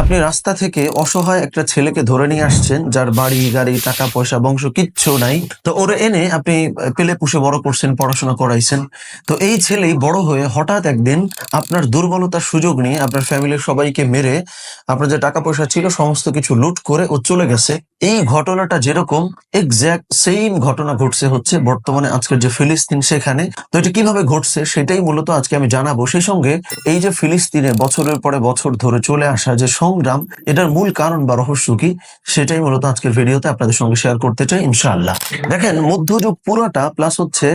আপনি রাস্তা থেকে অসহায় একটা ছেলেকে ধরে নিয়ে আসছেন, যার বাড়ি, গাড়ি, টাকা পয়সা, বংশ কিচ্ছু নাই। তো ওরে এনে আপনি পেলে পুষে বড় করছেন, পড়াশোনা করাইছেন। তো এই ছেলেই বড় হয়ে হঠাৎ একদিন আপনার দুর্বলতার সুযোগ নিয়ে আপনার ফ্যামিলির সবাইকে মেরে আপনার যে টাকা পয়সা ছিল, সমস্ত কিছু লুট করে ও চলে গেছে। এই ঘটনাটা যেরকম এক্স্যাক্ট সেম ঘটনা ঘটছে হচ্ছে বর্তমানে আজকের যে ফিলিস্তিন সেখানে। তো এটা কীভাবে ঘটছে সেটাই মূলত আজকে আমি জানাব। সেই সঙ্গে এই যে ফিলিস্তিনে বছরের পরে বছর ধরে চলে আসা যে সংগ্রাম, এটার মূল কারণ বা রহস্য কি, সেটাই মূলত আজকের ভিডিওতে আপনাদের সঙ্গে শেয়ার করতে চাই, ইনশাআল্লাহ। দেখেন, মধ্যযুগ পুরোটা প্লাস হচ্ছে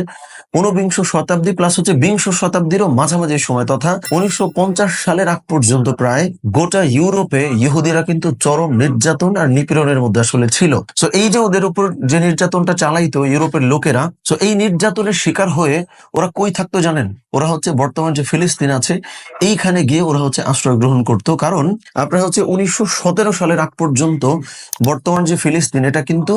ঊনবিংশ শতাব্দী প্লাস হচ্ছে বিংশ শতাব্দীরও মাঝামাঝি সময়, তথা উনিশশো সালের আগ পর্যন্ত প্রায় গোটা ইউরোপে ইহুদিরা কিন্তু চরম নির্যাতন আর নিপীড়নের মধ্যে আসলে ছিল। সো এই যে ওদের উপর যে নির্যাতনটা চালাইতো ইউরোপের লোকেরা সো এই নির্যাতনের শিকার হয়ে ওরা কই থাকতো জানেন? ওরা হচ্ছে বর্তমান যে ফিলিস্তিন আছে, এইখানে গিয়ে ওরা হচ্ছে আশ্রয় গ্রহণ করতো। কারণ আপনার হচ্ছে উনিশশো সালের আগ পর্যন্ত বর্তমান যে ফিলিস্তিন, এটা কিন্তু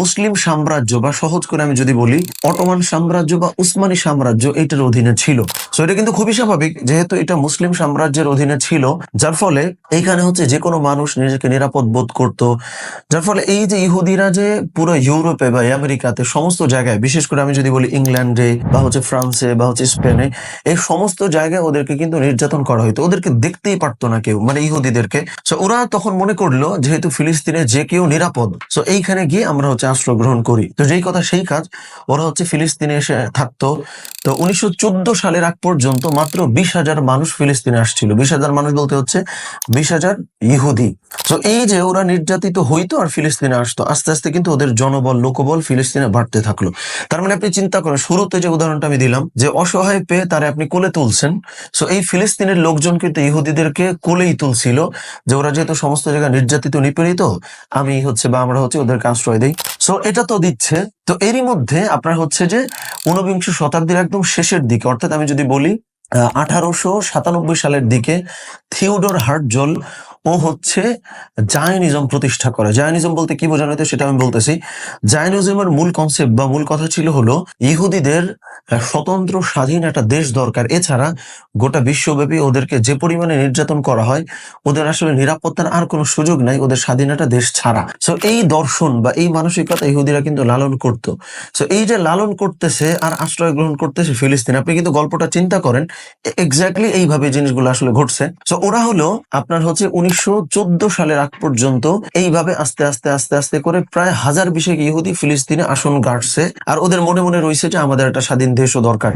মুসলিম সাম্রাজ্য বা সহজ করে আমি যদি বলি, অটোমান সাম্রাজ্য বা উসমানী সাম্রাজ্য এটার অধীনে ছিল। সো এটা কিন্তু খুবই স্বাভাবিক, যেহেতু এটা মুসলিম সাম্রাজ্যের অধীনে ছিল, যার ফলে এইখানে হচ্ছে যে কোনো মানুষ নিজেকে নিরাপদ বোধ করত। যার ফলে এই যে ইহুদিরা যে পুরো ইউরোপে বা আমেরিকাতে সমস্ত জায়গায়, বিশেষ করে আমি যদি বলি ইংল্যান্ডে বা হচ্ছে ফ্রান্সে বা হচ্ছে স্পেনে, এই সমস্ত জায়গায় ওদেরকে কিন্তু নির্যাতন করা হতো ওদেরকে দেখতেই পারতো না কেউ। মানে ইহুদিদেরকে। সো ওরা তখন মনে করল যেহেতু ফিলিস্তিনে যে কেউ নিরাপদ সো এইখানে গিয়ে আমরা হচ্ছে আশ্রয় গ্রহণ করি। তো যেই কথা সেই কাজ, ওরা হচ্ছে ফিলিস্তিনে এসে থাকতো। তো উনিশশো সালের আগ পর্যন্ত মাত্র বিশ হাজার মানুষ ফিলিস্তিনে আসছিল। বিশ হাজার মানুষ বলতে হচ্ছে বিশ হাজার ইহুদি। তো এই যে ওরা নির্যাতিত হইতো আর ফিলিস্তিনে আসতো, আস্তে আস্তে কিন্তু ওদের জনবল, লোকবল ফিলিস্তিনে বাড়তে থাকল। তার মানে আপনি চিন্তা করেন, শুরুতে যে উদাহরণটা আমি দিলাম, যে অসহায় পেয়ে তারা আপনি কোলে তুলছেন সো এই ফিলিস্তিনের লোকজন কিন্তু ইহুদিদেরকে কোলেই তুলছিল। যে ওরা যেহেতু সমস্ত জায়গায় নির্যাতিত, নিপীড়িত, আমি হচ্ছে বা আমরা হচ্ছে ওদেরকে আশ্রয় দিই। সো এটা তো দিচ্ছে। তো এরই মধ্যে আপনার হচ্ছে যে ঊনবিংশ শতাব্দীর একদম শেষের দিকে, অর্থাৎ আমি যদি বলি আঠারোশো সাতানব্বই সালের দিকে থিওডর হার্টজল ও হচ্ছে জায়নিজম প্রতিষ্ঠা করে। জায়নিজম বলতে কি বোঝানো হতো সেটা আমি বলতেছি। জায়নিজমের মূল কনসেপ্ট বা মূল কথা ছিল হলো ইহুদিদের স্বতন্ত্র স্বাধীন একটা দেশ দরকার। এছাড়া গোটা বিশ্বব্যাপী ওদেরকে যে পরিমাণে নির্যাতন করা হয়, ওদের আসলে নিরাপত্তার আর কোনো সুযোগ নাই, ওদের স্বাধীন একটা দেশ ছাড়া। সো এই দর্শন বা এই মানসিকতা ইহুদিরা কিন্তু লালন করত। সো এই যে লালন করতেছে আর আশ্রয় গ্রহণ করতেছে ফিলিস্তিন, আপনি কিন্তু গল্পটা চিন্তা করেন এক্স্যাক্টলি এইভাবে জিনিসগুলো আসলে ঘটছে। সো ওরা হলো আপনার হচ্ছে উনিশশো সালের আগ পর্যন্ত এইভাবে আস্তে আস্তে আস্তে আস্তে করে প্রায় হাজার বিশেক ইহুদি ফিলিস্তিনে আসন গাড়ছে আর ওদের মনে মনে রয়েছে যে আমাদের একটা স্বাধীন দেশও দরকার।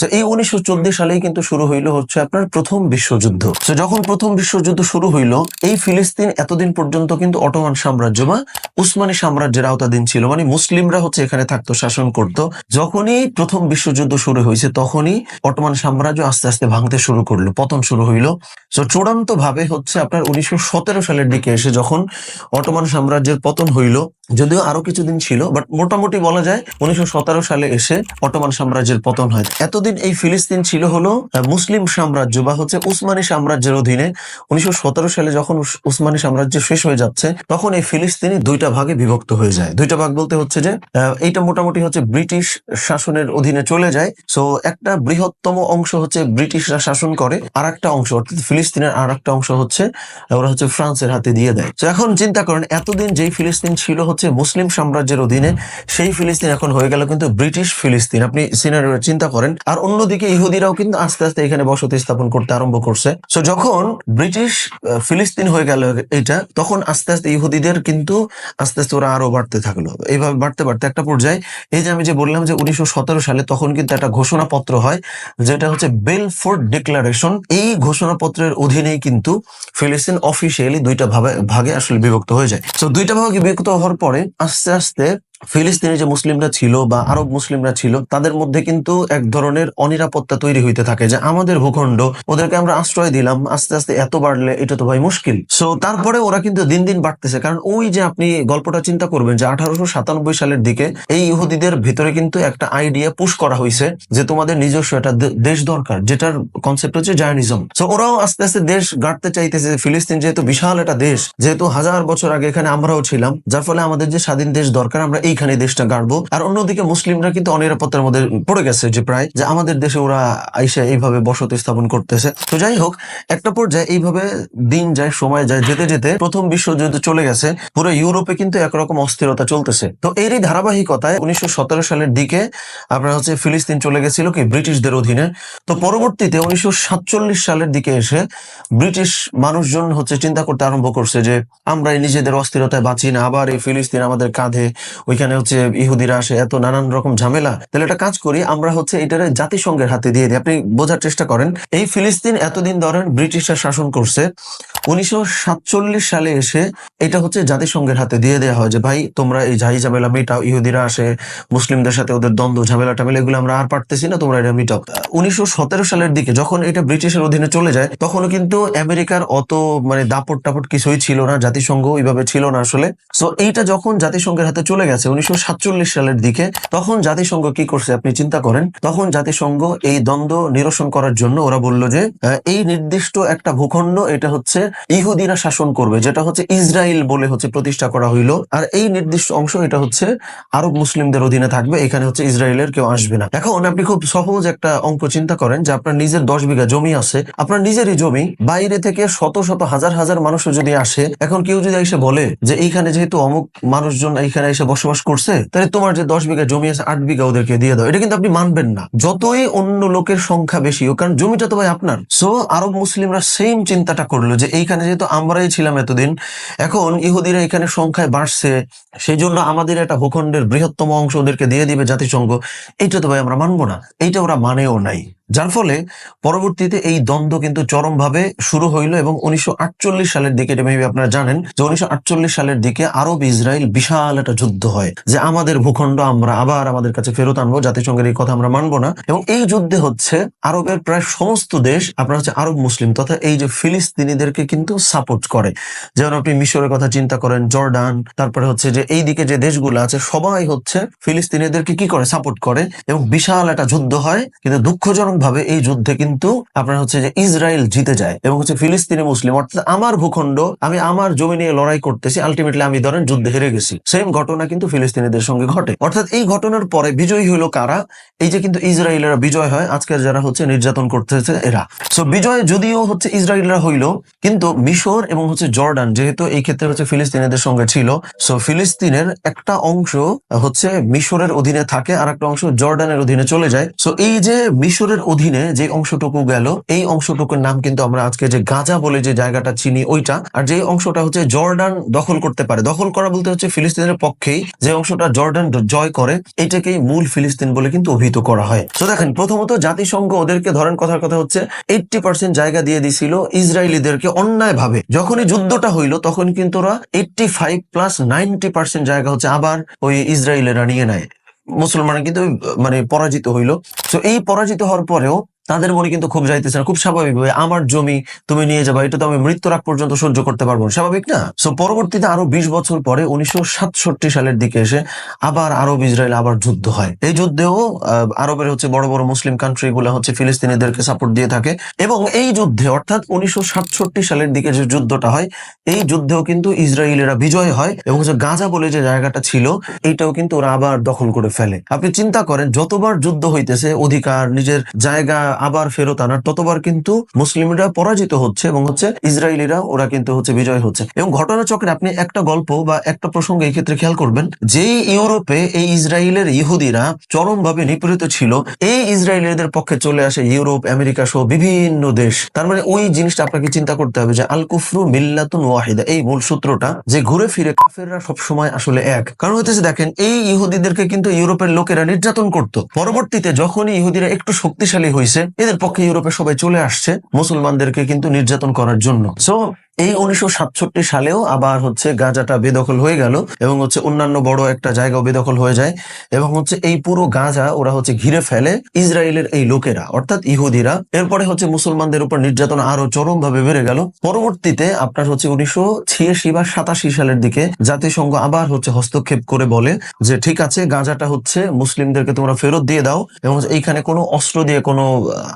তো এই উনিশশো সালেই কিন্তু শুরু হইল হচ্ছে আপনার প্রথম বিশ্বযুদ্ধ। তো যখন প্রথম বিশ্বযুদ্ধ শুরু হইল, এই ফিলিস্তিন এতদিন পর্যন্ত কিন্তু অটোমান সাম্রাজ্য বা উসমানী সাম্রাজ্যের আওতাধীন ছিল। মানে মুসলিমরা হচ্ছে এখানে থাকতো, শাসন করত। যখনই প্রথম বিশ্বযুদ্ধ শুরু হয়েছে, তখনই অটোমান সাম্রাজ্য আস্তে আস্তে ভাঙতে শুরু করল, পতন শুরু হইল। তো চূড়ান্ত ভাবে হচ্ছে আপনার উনিশশো সতেরো সালের দিকে এসে যখন অটোমান সাম্রাজ্যের পতন হইল, যদিও আরও কিছুদিন ছিল বাট মোটামুটি বলা যায় উনিশশো সতেরো সালে এসে অটোমান সাম্রাজ্যের পতন হয়। এতদিন এই ফিলিস্তিন ছিল হলো মুসলিম সাম্রাজ্য বা হচ্ছে উসমানী সাম্রাজ্যের অধীনে। উনিশশো সালে যখন উস- উসমানী সাম্রাজ্য শেষ হয়ে যাচ্ছে, তখন এই ফিলিস্তিনি দুইটা ভাগে বিভক্ত হয়ে যায়। দুইটা ভাগ বলতে হচ্ছে যে এইটা মোটামুটি হচ্ছে ব্রিটিশ শাসনের অধীনে চলে যায়। সো একটা বৃহত্তম অংশ হচ্ছে ব্রিটিশরা শাসন করে আর একটা অংশ, অর্থাৎ ফিলিস্তিনের আর একটা অংশ হচ্ছে ওরা হচ্ছে ফ্রান্সের হাতে দিয়ে দেয়। তো এখন চিন্তা করেন, এতদিন যেই ফিলিস্তিন ছিল হচ্ছে মুসলিম সাম্রাজ্যের অধীনে, সেই ফিলিস্তিন এখন হয়ে গেল কিন্তু ব্রিটিশ ফিলিস্তিন। আপনি সিনারিও চিন্তা করেন, আর অন্যদিকে ইহুদিরাও কিন্তু আস্তে আস্তে এখানে বসতি স্থাপন করতে আরম্ভ করছে। তো যখন ব্রিটিশ ফিলিস্তিন হয়ে গেল এটা, তখন আস্তে আস্তে ইহুদিদের কিন্তু আস্তে আস্তে ওরা আরও বাড়তে থাকল। এইভাবে বাড়তে বাড়তে একটা পর্যায়ে, এই যে আমি যে বললাম যে উনিশশো সতেরো সালে তখন কিন্তু একটা ঘোষণাপত্র হয়, যেটা হচ্ছে বেলফোর্ড ডিক্লারেশন। এই ঘোষণাপত্রের অধীনেই কিন্তু ফিলিস্তিন অফিসিয়ালি দুইটা ভাবে ভাগে আসলে বিভক্ত হয়ে যায়। তো দুইটা ভাগে বিভক্ত হওয়ার পরে আস্তে আস্তে ফিলিস্তিনে যে মুসলিমরা ছিল বা আরব মুসলিমরা ছিল, তাদের মধ্যে কিন্তু এক ধরনের অনিরাপত্তা তৈরি হইতে থাকে যে আমাদের ভূখণ্ড, ওদেরকে আমরা আশ্রয় দিলাম, আস্তে আস্তে এত বাড়লে এটা তো ভাই মুশকিল। সো তারপরে ওরা কিন্তু দিন দিন বাড়তেছে। কারণ ওই যে আপনি গল্পটা চিন্তা করবেন যে আঠারোশো সাতানব্বই সালের দিকে এই ইহুদিদের ভিতরে কিন্তু একটা আইডিয়া পুশ করা হয়েছে যে তোমাদের নিজস্ব একটা দেশ দরকার, যেটার কনসেপ্ট হচ্ছে জায়নিজম সো ওরাও আস্তে আস্তে দেশ গাড়তে চাইতেছে। ফিলিস্তিন যেহেতু বিশাল একটা দেশ, যেহেতু হাজার বছর আগে এখানে আমরাও ছিলাম, যার ফলে আমাদের যে স্বাধীন দেশ দরকার, আমরা এইখানে দেশটা গাড়বো। আর অন্যদিকে মুসলিমরা কিন্তু অনিরাপত্তার মধ্যে পড়ে গেছে যে প্রায় যে আমাদের দেশে ওরা আইসা এইভাবে বসতি স্থাপন করতেছে। তো যাই হোক, একটা পর্যায়ে এইভাবে দিন যায়, সময় যায়, যেতে যেতে প্রথম বিশ্বযুদ্ধ চলে গেছে। পুরো ইউরোপে কিন্তু একরকম অস্থিরতা চলতেছে। তো এরই ধারাবাহিকতায় উনিশশো সালের দিকে আপনার হচ্ছে ফিলিস্তিন চলে গেছিল কি? ব্রিটিশদের অধীনে। তো পরবর্তীতে উনিশশো সাতচল্লিশ সালের দিকে এসে ব্রিটিশ মানুষজন হচ্ছে চিন্তা করতে আরম্ভ করছে যে আমরা এই নিজেদের অস্থিরতায় বাঁচি না, আবার এই ফিলিস্তিন আমাদের কাঁধে ওইখানে হচ্ছে ইহুদিরা আসে, এত নানান রকম ঝামেলা। তাহলে একটা কাজ করি, আমরা হচ্ছে এটারে জাতিসংঘের হাতে দিয়ে দিই। আপনি বোঝার চেষ্টা করেন, এই ফিলিস্তিন এতদিন ধরে ব্রিটিশরা শাসন করছে, উনিশশো সালে এসে এটা হচ্ছে জাতিসংঘের হাতে দিয়ে দেওয়া হয় যে, ভাই, তোমরা এই ঝাই ঝামেলা মেটাও, ইহুদিরা আসে, মুসলিমদের সাথে ওদের দ্বন্দ্ব, ঝামেলা টামেলা, এগুলো আমরা আর পারতেছি না, তোমরা এটা মিটাও। উনিশশো সতেরো সালের দিকে যখন এটা ব্রিটিশের অধীনে চলে যায়, তখনও কিন্তু আমেরিকার অত মানে দাপট টাপট কিছুই ছিল না, জাতিসংঘ ওইভাবে ছিল না আসলে। সো এইটা যখন জাতিসংঘের হাতে চলে গেছে উনিশশো সাতচল্লিশ সালের দিকে তখন জাতিসংঘ কি করছে আপনি চিন্তা করেন? তখন জাতিসংঘ এই দ্বন্দ্ব নিরসন করার জন্য ওরা বলল যে এই নির্দিষ্ট একটা ভূখণ্ড এটা হচ্ছে ইহুদিরা শাসন করবে, যেটা হচ্ছে ইসরায়েল বলে হচ্ছে প্রতিষ্ঠা করা হইল। আর এই নির্দিষ্ট অংশ এটা হচ্ছে আরব মুসলিমদের অধীনে থাকবে, এখানে হচ্ছে ইসরায়েলের কেউ আসবে না। এখন আপনি খুব সহজ একটা অঙ্ক চিন্তা করেন যে আপনার নিজের দশ বিঘা জমি আছে, আপনার নিজেরই জমি, বাইরে থেকে শত শত হাজার হাজার মানুষ যদি আসে, এখন কেউ যদি এসে বলে যে এইখানে যেহেতু অমুক মানুষজন এইখানে এসে বসবাস করছে, তাহলে তোমার যে দশ বিঘা জমি আছে, আট বিঘা ওদেরকে দিয়ে দাও। এটা কিন্তু আপনি মানবেন না। যতই অন্য লোকের সংখ্যা বেশি হোক, কারণ জমিটা তো ভাই আপনার। সো আরব মুসলিমরা সেম চিন্তাটা করল যে, এইখানে যেহেতু আমরাই ছিলাম এতদিন, এখন ইহুদিরা এখানে সংখ্যায় বাড়ছে সেই জন্য আমাদের একটা ভূখণ্ডের বৃহত্তম অংশ ওদেরকে দিয়ে দিবে জাতিসংঘ। এইটা তো ভাই আমরা মানবো না। এইটা ওরা মানেও নাই। যার ফলে পরবর্তীতে এই দ্বন্দ্ব কিন্তু চরমভাবে শুরু হইল এবং উনিশশো আটচল্লিশ সালের দিকে, এটা মেবি আপনারা জানেন, যে উনিশশো সালের দিকে আরব ইসরায়েল বিশাল একটা যুদ্ধ হয়, যে আমাদের ভূখণ্ড আমরা আবার আমাদের কাছে ফেরত আনব, জাতিসংঘের এই কথা আমরা মানবো না। এবং এই যুদ্ধে হচ্ছে আরবের প্রায় সমস্ত দেশ, আপনার হচ্ছে আরব মুসলিম, তথা এই যে ফিলিস্তিনিদেরকে কিন্তু সাপোর্ট করে। যেমন আপনি মিশরের কথা চিন্তা করেন, জর্ডান, তারপরে হচ্ছে যে এই দিকে যে দেশগুলো আছে, সবাই হচ্ছে ফিলিস্তিনিদেরকে কি করে সাপোর্ট করে? এবং বিশাল একটা যুদ্ধ হয়, কিন্তু দুঃখজনক ভাবে এই যুদ্ধে কিন্তু আপনার হচ্ছে যে ইসরায়েল জিতে যায় এবং হচ্ছে ফিলিস্তিনি মুসলিম, অর্থাৎ আমার ভূখণ্ড, আমি আমার জমি নিয়ে লড়াই করতেছি আলটিমেটলি আমি ধরেন যুদ্ধে হেরে গেছি। সেম ঘটনা কিন্তু ফিলিস্তিনিদের সঙ্গে ঘটে। অর্থাৎ এই ঘটনার পরে বিজয়ী হইল কারা? এই যে কিন্তু ইসরায়েলেরা বিজয় হয়, আজকের যারা হচ্ছে নির্যাতন করতেছে এরা। সো বিজয় যদিও হচ্ছে ইসরায়েলরা হইল, কিন্তু মিশর এবং হচ্ছে জর্ডান যেহেতু এই ক্ষেত্রে হচ্ছে ফিলিস্তিনিদের সঙ্গে ছিল সো ফিলিস্তিনের একটা অংশ হচ্ছে মিশরের অধীনে থাকে আর একটা অংশ জর্ডানের অধীনে চলে যায়। সো এই যে মিশরের অধীনে যে অংশটুকু গেল, এই অংশটুকুর নাম কিন্তু আমরা আজকে যে গাজা বলে যে জায়গাটা চিনি ওইটা, আর যে অংশটা হচ্ছে জর্ডান দখল করতে পারে। দখল করা বলতে হচ্ছে ফিলিস্তিনের পক্ষেই যে অংশটা জর্ডান জয় করে, এটাকেই মূল ফিলিস্তিন বলে কিন্তু অভিহিত করা হয়। তো দেখেন, প্রথমত জাতিসংঘ ওদেরকে ধরেন কথার কথা হচ্ছে এইটটি পার্সেন্ট জায়গা দিয়ে দিছিল ইসরায়েলিদেরকে অন্যায় ভাবে যখনই যুদ্ধটা হইল, তখন কিন্তু ওরা eighty five plus ninety percent জায়গা হচ্ছে আবার ওই ইসরায়েলেরা নিয়ে নেয়। মুসলমানরা কিন্তু মানে পরাজিত হইল। তো এই পরাজিত হওয়ার পরেও তাদের মনে কিন্তু খুব যাইতেছে না। খুব স্বাভাবিক ভাবে আমার জমি তুমি নিয়ে যাবা, এটা তো আমি মৃত্যুর আগ পর্যন্ত সহ্য করতে পারব না। স্বাভাবিক না? সো পরবর্তীতে আরও বিশ বছর পরে উনিশশো সাতষট্টি সালের দিকে এসে আবার আরব ইসরায়েল আবার যুদ্ধ হয়। এই যুদ্ধেও আরবের হচ্ছে বড় বড় মুসলিম কান্ট্রি গুলা হচ্ছে ফিলিস্তিনিদেরকে সাপোর্ট দিয়ে থাকে এবং এই যুদ্ধে, অর্থাৎ উনিশশো সাতষট্টি সালের দিকে যে যুদ্ধটা হয়, এই যুদ্ধেও কিন্তু ইসরায়েলেরা বিজয় হয় এবং হচ্ছে গাজা বলে যে জায়গাটা ছিল, এইটাও কিন্তু ওরা আবার দখল করে ফেলে। আপনি চিন্তা করেন, যতবার যুদ্ধ হইতেছে, অধিকার, নিজের জায়গা আবার ফেরত আনার ততবার কিন্তু মুসলিমরা পরাজিত হচ্ছে এবং হচ্ছে ইসরায়েলিরা ওরা কিন্তু হচ্ছে বিজয় হচ্ছে। এবং ঘটনা চক্রে আপনি একটা গল্প বা একটা প্রসঙ্গ এই ক্ষেত্রে খেয়াল করবেন যে ইউরোপে এই ইসরায়েলের ইহুদিরা চরমভাবে নিপীড়িত ছিল। এই ইসরায়েলিদের পক্ষে চলে আসে ইউরোপ, আমেরিকা সহ বিভিন্ন দেশ। তার মানে ওই জিনিসটা আপনাকে চিন্তা করতে হবে যে আল কুফরু মিল্লাতুন ওয়াহিদা। এই মূল সূত্রটা যে ঘুরে ফিরে কাফেররা সবসময় আসলে এক। কারণ হইতেছে দেখেন, এই ইহুদিদেরকে কিন্তু ইউরোপের লোকেরা নির্যাতন করত। পরবর্তীতে যখনই ইহুদিরা একটু শক্তিশালী হয়েছে এদের পক্ষে ইউরোপে সবাই চলে আসছে মুসলমানদেরকে কিন্তু নির্যাতন করার জন্য। সো এই উনিশশো সাতষট্টি সালেও আবার হচ্ছে গাজাটা বেদখল হয়ে গেল এবং হচ্ছে অন্যান্য বড় একটা জায়গাও বেদখল হয়ে যায় এবং হচ্ছে এই পুরো গাজা ওরা হচ্ছে ঘিরে ফেলে ইসরায়েলের এই লোকেরা, অর্থাৎ ইহুদিরা। এরপরে হচ্ছে মুসলমানদের উপর নির্যাতন আরও চরম ভাবে বেড়ে গেল। পরবর্তীতে আপনার হচ্ছে উনিশশো ছিয়াশি বা সাতাশি সালের দিকে জাতিসংঘ আবার হচ্ছে হস্তক্ষেপ করে বলে যে, ঠিক আছে, গাজাটা হচ্ছে মুসলিমদেরকে তোমরা ফেরত দিয়ে দাও এবং এইখানে কোনো অস্ত্র দিয়ে কোনো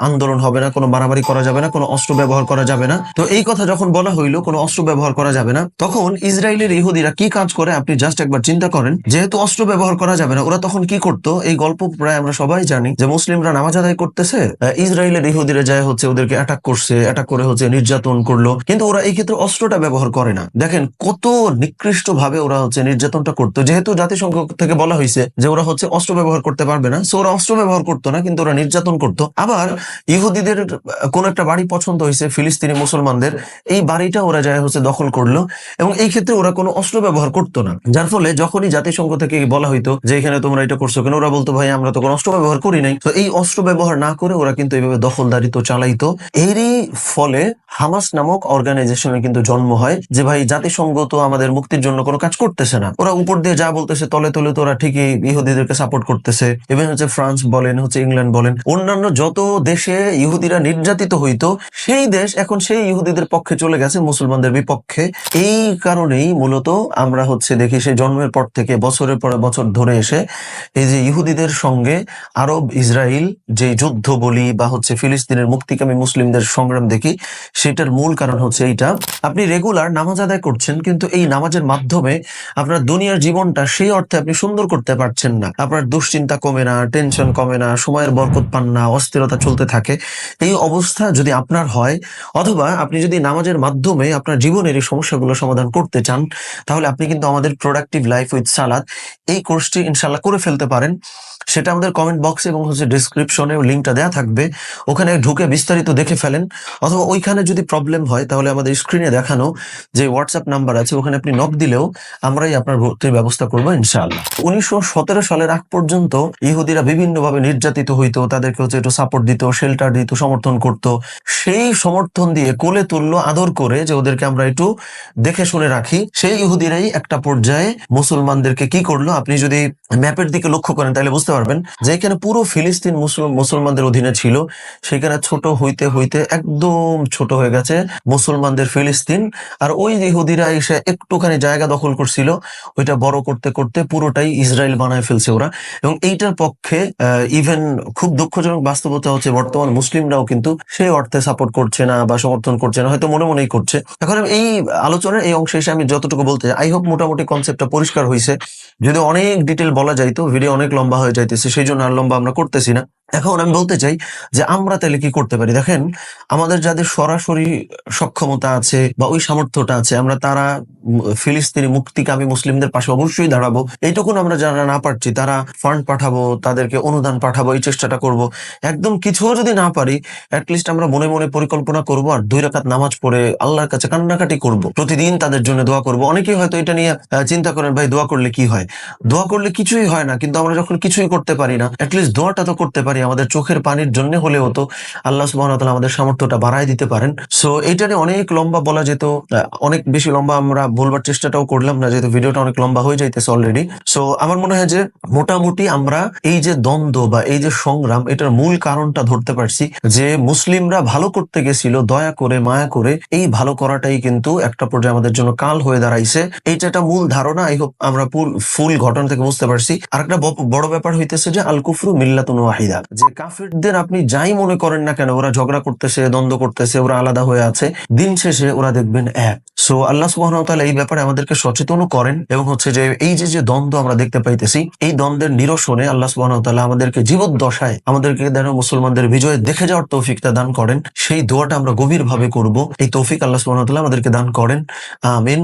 আন্দোলন হবে না, কোনো মারামারি করা যাবে না, কোনো অস্ত্র ব্যবহার করা যাবে না। তো এই কথা যখন বলা হইল হইলেও কোনো অস্ত্র ব্যবহার করা যাবে না। তখন ইসরায়েলের ইহুদিরা কি কাজ করে? আপনি জাস্ট একবার চিন্তা করেন। যেহেতু অস্ত্র ব্যবহার করা যাবে না, ওরা তখন কি করতো? এই গল্প প্রায় আমরা সবাই জানি যে মুসলিমরা নামাজ আদায় করতেছে ইসরায়েলের ইহুদিরা যায় হচ্ছে ওদেরকে অ্যাটাক করছে অ্যাটাক করে হচ্ছে নির্যাতন করল। কিন্তু ওরা এই ক্ষেত্রে অস্ত্রটা ব্যবহার করে না। দেখেন কত নিকৃষ্ট ভাবে ওরা হচ্ছে নির্যাতনটা করতো। যেহেতু জাতিসংঘ থেকে বলা হয়েছে যে ওরা হচ্ছে অস্ত্র ব্যবহার করতে পারবে না সো ওরা অস্ত্র ব্যবহার করতো না, কিন্তু ওরা নির্যাতন করতো। আবার ইহুদিদের কোন একটা বাড়ি পছন্দ হয়েছে, ফিলিস্তিনি মুসলমানদের। এই বাড়িটা ওরা যায় হচ্ছে দখল করল এবং এই ক্ষেত্রে ওরা কোনো অস্ত্র ব্যবহার করতো না। যার ফলে যখনই জাতিসংঘ থেকে বলা হইতো যে, এখানে তোমরা এটা করছ কেন? ওরা বলতো, ভাই, আমরা তো কোনো অস্ত্র ব্যবহার করি নাই। তো এই অস্ত্র ব্যবহার না করে ওরা কিন্তু এইভাবে দখলদারিত্ব চালাইতো। এরই ফলে হামাস নামক অর্গানাইজেশনের কিন্তু জন্ম হয় যে, ভাই, জাতিসংঘ তো আমাদের মুক্তির জন্য কোনো কাজ করতেছে না। ওরা উপর দিয়ে যা বলতেছে তলে তলে তো ওরা ঠিকই ইহুদিদেরকে সাপোর্ট করতেছে। এবং হচ্ছে ফ্রান্স বলেন, হচ্ছে ইংল্যান্ড বলেন, অন্যান্য যত দেশে ইহুদিরা নির্যাতিত হইতো, সেই দেশ এখন সেই ইহুদিদের পক্ষে চলে গেছে মুসলমানদের বিপক্ষে এই কারণেই মূলত আমরা হচ্ছে দেখি সেই জন্মের পর থেকে, বছরের পর বছর ধরে এসে এই যে ইহুদিদের সঙ্গে আরব ইসরায়েল যে যুদ্ধ বলি বা হচ্ছে ফিলিস্তিনের মুক্তিকামী মুসলিমদের সংগ্রাম দেখি, সেটার মূল কারণ হচ্ছে এইটা। আপনি রেগুলার নামাজ আদায় করছেন, কিন্তু এই নামাজের মাধ্যমে আপনার দুনিয়ার জীবনটা সেই অর্থে আপনি সুন্দর করতে পারছেন না। আপনার দুশ্চিন্তা কমে না টেনশন কমে না, সময়ের বরকত পান না, অস্থিরতা চলতে থাকে। এই অবস্থা যদি আপনার হয়, অথবা আপনি যদি নামাজের মাধ্যমে আপনার জীবনের এই সমস্যাগুলো সমাধান করতে চান, তাহলে আপনি কিন্তু আমাদের প্রোডাক্টিভ লাইফ উইথ সালাদ এই কোর্সটি ইনশাল্লাহ করে ফেলতে পারেন। সেটা আমাদের কমেন্ট বক্সে এবং হচ্ছে ডিসক্রিপশনে লিঙ্কটা দেওয়া থাকবে। ওখানে ঢুকে বিস্তারিত দেখে ফেলেন। অথবা ওইখানে যদি প্রবলেম হয়, তাহলে আমাদের স্ক্রিনে দেখানো যে হোয়াটসঅ্যাপ নাম্বার আছে, ওখানে আপনি নক দিলেও আমরাই আপনার ভর্তির ব্যবস্থা করব ইনশাআল্লাহ। উনিশশো সতেরো সালের আগ পর্যন্ত ইহুদিরা বিভিন্নভাবে নির্যাতিত হইতো, তাদেরকে হচ্ছে একটু সাপোর্ট দিত শেল্টার দিত, সমর্থন করত। সেই সমর্থন দিয়ে কোলে তুললো, আদর করে যে ওদেরকে আমরা একটু দেখে শুনে রাখি। সেই ইহুদিরাই একটা পর্যায়ে মুসলমানদেরকে কি করল? আপনি যদি ম্যাপের দিকে লক্ষ্য করেন, তাহলে বুঝতে পারবেন, যে এখানে পুরো ফিলিস্তিন মুসলমানদের অধীনে ছিল, সেখানে ছোট হইতে হইতে একদম ছোট হয়ে গেছে মুসলমানদের ফিলিস্তিন। আর ওই ইহুদিরা এসে একটুখানি জায়গা দখল করছিল, ওইটা বড় করতে করতে পুরোটাই ইসরায়েল বানায় ফেলছে ওরা। এবং এইটার পক্ষে ইভেন খুব দুঃখজনক বাস্তবতা হচ্ছে বর্তমান মুসলিমরাও কিন্তু সেই অর্থে সাপোর্ট করছে না বা সমর্থন করছে না, হয়তো মনে মনেই করছে। এখন এই আলোচনার এই অংশে এসে আমি যতটুকু বলতে চাই আই হোপ মোটামুটি কনসেপ্টটা পরিষ্কার হয়েছে যদি অনেক ডিটেল বলা যাইতো ভিডিও অনেক লম্বা হয়ে যাইতেছে সেই জন্য আর লম্বা আমরা করতেছি না। এখন আমি বলতে চাই যে আমরা তাহলে কি করতে পারি? দেখেন, আমাদের যাদের সরাসরি সক্ষমতা আছে বা ওই সামর্থ্যটা আছে, আমরা তারা ফিলিস্তিনি মুক্তিকামী মুসলিমদের পাশে অবশ্যই দাঁড়াবো। এইটুকুন আমরা যারা না পারছি, তারা ফান্ড পাঠাবো, তাদেরকে অনুদান পাঠাবো, এই চেষ্টাটা করব। একদম কিছুও যদি না পারি অ্যাটলিস্ট আমরা মনে মনে পরিকল্পনা করব আর দুই রাকাত নামাজ পড়ে আল্লাহর কাছে কান্নাকাটি করব। প্রতিদিন তাদের জন্য দোয়া করব। অনেকেই হয়তো এটা নিয়ে চিন্তা করেন, ভাই, দোয়া করলে কি হয়? দোয়া করলে কিছুই হয় না, কিন্তু আমরা যখন কিছুই করতে পারি না অ্যাটলিস্ট দোয়াটা তো করতে পারি আমাদের চোখের পানির জন্য হলেও তো আল্লাহ তাআলা আমাদের সামর্থ্যটা বাড়ায় দিতে পারেন। সো নিয়ে অনেক লম্বা বলা যেত অনেক বেশি লম্বা আমরা বলবার চেষ্টাটাও করলাম না, যেহেতু ভিডিওটা অনেক লম্বা হয়ে যাইতেছে অলরেডি সো আমার মনে হয় যে মোটামুটি আমরা এই যে দ্বন্দ্ব বা এই যে সংগ্রাম, এটার মূল কারণটা ধরতে পারছি যে মুসলিমরা ভালো করতে গেছিল, দয়া করে, মায়া করে, এই ভালো করাটাই কিন্তু একটা পর্যায়ে আমাদের জন্য কাল হয়ে দাঁড়াইছে। এইটা একটা মূল ধারণা, আই হোপ আমরা ফুল ঘটনা থেকে বুঝতে পারছি। আর একটা বড় ব্যাপার হইতেছে যে আল মিল্লাতুন ওয়াহিদা। যে কাফিরদের আপনি যাই মনে করেন না কেন, ওরা ঝগড়া করতেছে, দ্বন্দ্ব করতেছে, ওরা আলাদা হয়ে আছে, দিন শেষে ওরা দেখবেন এক। সো আল্লাহ সুবহানাহু ওয়া এই ব্যাপারে আমাদেরকে সচেতনও করেন এবং হচ্ছে যে এই যে যে দ্বন্দ্ব আমরা দেখতে পাইতেছি, এই দ্বন্দ্বের নিরসনে আল্লাহ সুবহানাহু ওয়া তাআলা আমাদেরকে জীবদ্দশায় আমাদেরকে যেন মুসলমানদের বিজয়ে দেখে যাওয়ার তৌফিকটা দান করেন। সেই দোয়াটা আমরা গভীরভাবে করব। এই তৌফিক আল্লাহ সুবহানাহু ওয়া তাআলা আমাদেরকে দান করেন। আমিন।